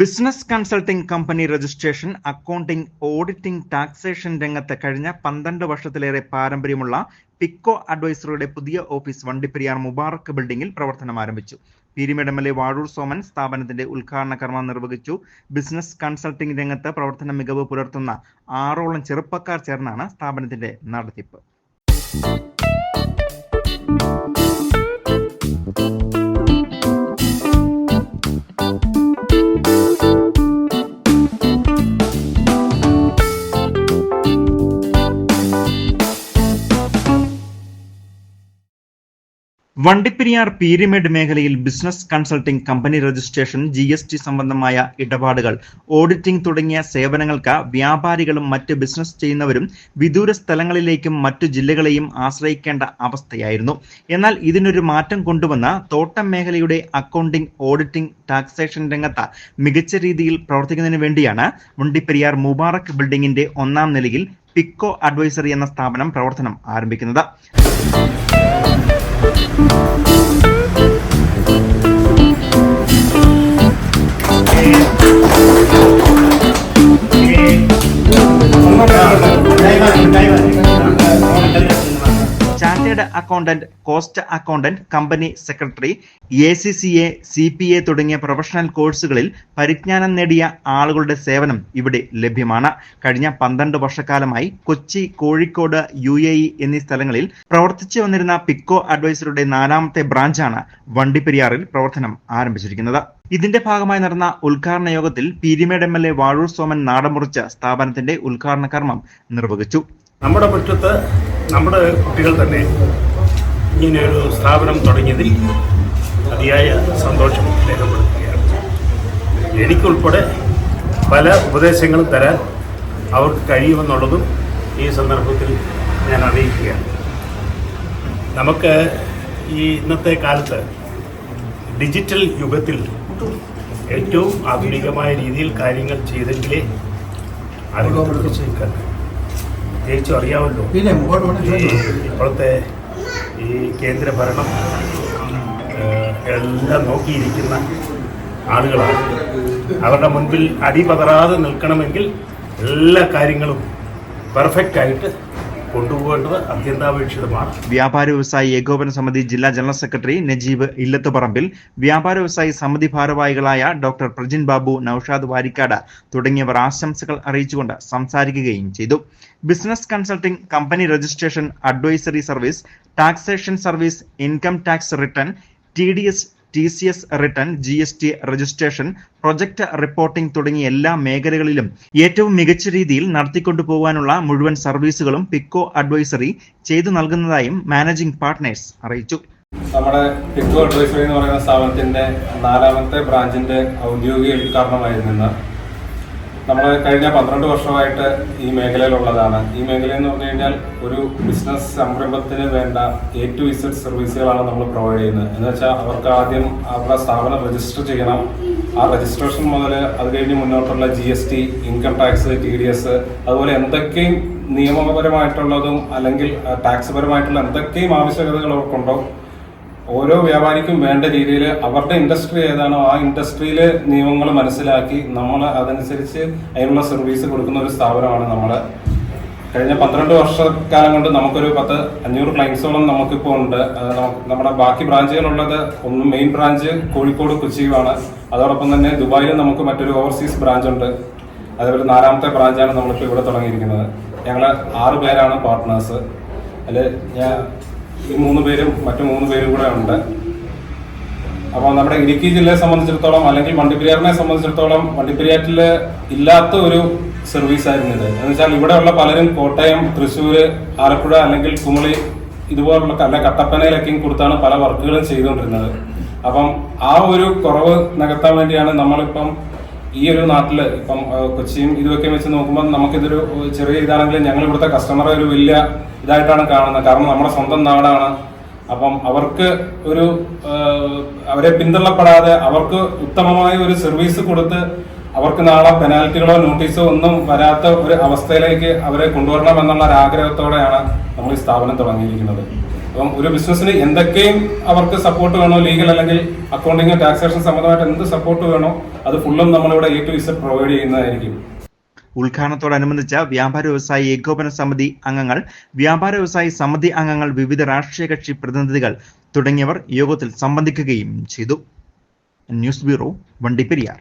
Business consulting company registration accounting auditing taxation രംഗത്ത് കഴിഞ്ഞ പന്ത്രണ്ട് വർഷത്തിലേറെ പാരമ്പര്യമുള്ള പിക്കോ അഡ്വൈസറുടെ പുതിയ ഓഫീസ് വണ്ടിപ്പെരിയാർ മുബാറക് ബിൽഡിംഗിൽ പ്രവർത്തനം ആരംഭിച്ചു. പീരിമേഡ് വാഴൂർ സോമൻ സ്ഥാപനത്തിന്റെ ഉദ്ഘാടന കർമ്മം നിർവഹിച്ചു. ബിസിനസ് കൺസൾട്ടിംഗ് രംഗത്ത് പ്രവർത്തന മികവ് പുലർത്തുന്ന ആറോളം ചെറുപ്പക്കാർ ചേർന്നാണ് സ്ഥാപനത്തിന്റെ നടത്തിപ്പ്. വണ്ടിപ്പെരിയാർ പീരിമേഡ് മേഖലയിൽ business consulting company registration G S T സംബന്ധമായ ഇടപാടുകൾ ഓഡിറ്റിംഗ് തുടങ്ങിയ സേവനങ്ങൾക്ക് വ്യാപാരികളും മറ്റ് ബിസിനസ് ചെയ്യുന്നവരും വിദൂര സ്ഥലങ്ങളിലേക്കും മറ്റു ജില്ലകളെയും ആശ്രയിക്കേണ്ട അവസ്ഥയായിരുന്നു. എന്നാൽ ഇതിനൊരു മാറ്റം കൊണ്ടുവന്ന തോട്ടം മേഖലയുടെ അക്കൗണ്ടിംഗ് ഓഡിറ്റിംഗ് ടാക്സേഷൻ രംഗത്ത് മികച്ച രീതിയിൽ പ്രവർത്തിക്കുന്നതിന് വേണ്ടിയാണ് വണ്ടിപ്പെരിയാർ മുബാറക് ബിൽഡിംഗിന്റെ ഒന്നാം നിലയിൽ പിക്കോ അഡ്വൈസറി എന്ന സ്ഥാപനം പ്രവർത്തനം ആരംഭിക്കുന്നത്. Accountant cost accountant company secretary A C C A C P A തുടങ്ങിയ പ്രൊഫഷണൽ കോഴ്സുകളിൽ പരിജ്ഞാനം നേടിയ ആളുകളുടെ സേവനം ഇവിടെ ലഭ്യമാണ്. കഴിഞ്ഞ പന്ത്രണ്ട് വർഷക്കാലമായി Kochi Kozhikode U A E എന്നീ സ്ഥലങ്ങളിൽ പ്രവർത്തിച്ചു വന്നിരുന്ന പിക്കോ അഡ്വൈസറുടെ നാലാമത്തെ ബ്രാഞ്ചാണ് വണ്ടിപ്പെരിയാറിൽ പ്രവർത്തനം ആരംഭിച്ചിരിക്കുന്നത്. ഇതിന്റെ ഭാഗമായി നടന്ന ഉദ്ഘാടന യോഗത്തിൽ Peermade M L A Vazhoor Soman നാടമുറിച്ച സ്ഥാപനത്തിന്റെ ഉദ്ഘാടന കർമ്മം നിർവഹിച്ചു. നമ്മുടെ മുറ്റത്ത് നമ്മുടെ കുട്ടികൾ തന്നെ ഇങ്ങനെയൊരു സ്ഥാപനം തുടങ്ങിയതിൽ അതിയായ സന്തോഷം രേഖപ്പെടുത്തുകയാണ്. എനിക്കുൾപ്പെടെ പല ഉപദേശങ്ങളും തരാൻ അവർക്ക് കഴിയുമെന്നുള്ളതും ഈ സന്ദർഭത്തിൽ ഞാൻ അറിയിക്കുകയാണ്. നമുക്ക് ഈ ഇന്നത്തെ കാലത്ത് ഡിജിറ്റൽ യുഗത്തിൽ ഏറ്റവും ആധുനികമായ രീതിയിൽ കാര്യങ്ങൾ ചെയ്തെങ്കിലേ ആളുകൾ പ്രവർത്തിച്ചേക്കാൻ പ്രത്യേകിച്ചും അറിയാമല്ലോ. പിന്നെ ഇപ്പോഴത്തെ ഈ കേന്ദ്ര ഭരണം എല്ലാം നോക്കിയിരിക്കുന്ന ആളുകളാണ്. അവരുടെ മുൻപിൽ അടിപതറാതെ നിൽക്കണമെങ്കിൽ എല്ലാ കാര്യങ്ങളും പെർഫെക്റ്റ് ആയിട്ട് കൊണ്ടുപോകേണ്ടത് അത്യന്താപേക്ഷിതമാണ്. വ്യാപാര വ്യവസായി ഏകോപന സമിതി ജില്ലാ ജനറൽ സെക്രട്ടറി നജീബ് ഇല്ലത്തുപറമ്പിൽ വ്യാപാര വ്യവസായി സമിതി ഭാരവാഹികളായ ഡോക്ടർ പ്രജിൻ ബാബു നൌഷാദ് വാരിക്കാട് തുടങ്ങിയവർ ആശംസകൾ അറിയിച്ചുകൊണ്ട് സംസാരിക്കുകയും ചെയ്തു. Business consulting company registration advisory service taxation service income tax return T D S T C S return G S T registration project reporting തുടങ്ങിയ എല്ലാ മേഖലകളിലും ഏറ്റവും മികച്ച രീതിയിൽ നടത്തിക്കൊണ്ടു പോകാനുള്ള മുഴുവൻ സർവീസുകളും പിക്കോ അഡ്വൈസറി ചെയ്തു നൽകുന്നതായും മാനേജിംഗ് പാർട്ട്നേഴ്സ് അറിയിച്ചു. നമ്മുടെ പിക്കോ അഡ്വൈസറി എന്ന് പറയുന്ന സ്ഥാപനത്തിന്റെ നാലാമത്തെ ബ്രാഞ്ചിന്റെ ഔദ്യോഗിക ഉദ്ഘാടനമായിരുന്നു നമ്മൾ കഴിഞ്ഞ പന്ത്രണ്ട് വർഷമായിട്ട് ഈ മേഖലയിലുള്ളതാണ്. ഈ മേഖല എന്ന് പറഞ്ഞു കഴിഞ്ഞാൽ ഒരു ബിസിനസ് സംരംഭത്തിന് വേണ്ട എ ടു ഇസഡ് സർവീസുകളാണ് നമ്മൾ പ്രൊവൈഡ് ചെയ്യുന്നത്. എന്ന് വെച്ചാൽ അവർക്ക് ആദ്യം അവരുടെ സ്ഥാപനം രജിസ്റ്റർ ചെയ്യണം. ആ രജിസ്ട്രേഷൻ മുതൽ അത് കഴിഞ്ഞ് മുന്നോട്ടുള്ള G S T income tax T D S അതുപോലെ എന്തൊക്കെയും നിയമപരമായിട്ടുള്ളതും അല്ലെങ്കിൽ ടാക്സ് പരമായിട്ടുള്ള എന്തൊക്കെയും ആവശ്യകതകൾ അവർക്കുണ്ടോ ഓരോ വ്യാപാരിക്കും വേണ്ട രീതിയിൽ അവരുടെ ഇൻഡസ്ട്രി ഏതാണോ ആ ഇൻഡസ്ട്രിയിലെ നിയമങ്ങൾ മനസ്സിലാക്കി നമ്മൾ അതനുസരിച്ച് അതിനുള്ള സർവീസ് കൊടുക്കുന്ന ഒരു സ്ഥാപനമാണ് നമ്മൾ കഴിഞ്ഞ പന്ത്രണ്ട് വർഷക്കാലം കൊണ്ട് നമുക്കൊരു പത്ത് അഞ്ഞൂറ് ക്ലയൻസോളം നമുക്കിപ്പോൾ ഉണ്ട്. നമ്മുടെ ബാക്കി ബ്രാഞ്ചുകളുള്ളത് ഒന്ന് മെയിൻ ബ്രാഞ്ച് കോഴിക്കോട് കൊച്ചിയുമാണ്. അതോടൊപ്പം തന്നെ ദുബായിലും നമുക്ക് മറ്റൊരു ഓവർസീസ് ബ്രാഞ്ച് ഉണ്ട്. അതേപോലെ നാലാമത്തെ ബ്രാഞ്ചാണ് നമ്മളിപ്പോൾ ഇവിടെ തുടങ്ങിയിരിക്കുന്നത്. ഞങ്ങൾ ആറ് പേരാണ് പാർട്ട്നേഴ്സ് അതിൽ ഞാൻ ഈ മൂന്ന് പേരും മറ്റു മൂന്ന് പേരും കൂടെ ഉണ്ട്. അപ്പോൾ നമ്മുടെ ഇടുക്കി ജില്ലയെ സംബന്ധിച്ചിടത്തോളം അല്ലെങ്കിൽ വണ്ടിപ്പെരിയാറിനെ സംബന്ധിച്ചിടത്തോളം വണ്ടിപ്പെരിയാറ്റിൽ ഇല്ലാത്ത ഒരു സർവീസ് ആയിരുന്നു ഇത്. എന്ന് വെച്ചാൽ ഇവിടെയുള്ള പലരും കോട്ടയം തൃശ്ശൂർ ആലപ്പുഴ അല്ലെങ്കിൽ കുമളി ഇതുപോലുള്ള അല്ല കട്ടപ്പനയിലൊക്കെയും കൊടുത്താണ് പല വർക്കുകളും ചെയ്തുകൊണ്ടിരുന്നത്. അപ്പം ആ ഒരു കുറവ് നികത്താൻ വേണ്ടിയാണ് നമ്മളിപ്പം ഈ ഒരു നാട്ടിൽ ഇപ്പം കൊച്ചിയും ഇതൊക്കെ വെച്ച് നോക്കുമ്പോൾ നമുക്കിതൊരു ചെറിയ ഇതാണെങ്കിലും ഞങ്ങൾ ഇവിടുത്തെ കസ്റ്റമറെ ഒരു വലിയ ഇതായിട്ടാണ് കാണുന്നത്. കാരണം നമ്മുടെ സ്വന്തം നാടാണ്. അപ്പം അവർക്ക് ഒരു അവരെ പിന്തള്ളപ്പെടാതെ അവർക്ക് ഉത്തമമായ ഒരു സർവീസ് കൊടുത്ത് അവർക്ക് നാളെ പെനാൽറ്റികളോ നോട്ടീസോ ഒന്നും വരാത്ത ഒരു അവസ്ഥയിലേക്ക് അവരെ കൊണ്ടുവരണം എന്നുള്ള ഒരു ആഗ്രഹത്തോടെയാണ് നമ്മൾ ഈ സ്ഥാപനം തുടങ്ങിയിരിക്കുന്നത്. അപ്പം ഒരു ബിസിനസ്സിന് എന്തൊക്കെയും അവർക്ക് സപ്പോർട്ട് വേണോ ലീഗൽ അല്ലെങ്കിൽ അക്കൗണ്ടിങ് ടാക്സേഷൻ സംബന്ധമായിട്ട് എന്ത് സപ്പോർട്ട് വേണോ അത് ഫുള്ളും നമ്മളിവിടെ എ ടു ഇസഡ് പ്രൊവൈഡ് ചെയ്യുന്നതായിരിക്കും. ഉദ്ഘാടനത്തോടനുബന്ധിച്ച വ്യാപാര വ്യവസായി ഏകോപന സമിതി അംഗങ്ങൾ വ്യാപാര വ്യവസായി സമിതി അംഗങ്ങൾ വിവിധ രാഷ്ട്രീയ കക്ഷി പ്രതിനിധികൾ തുടങ്ങിയവർ യോഗത്തിൽ സംബന്ധിക്കുകയും ചെയ്തു. News bureau Vandiperiyar.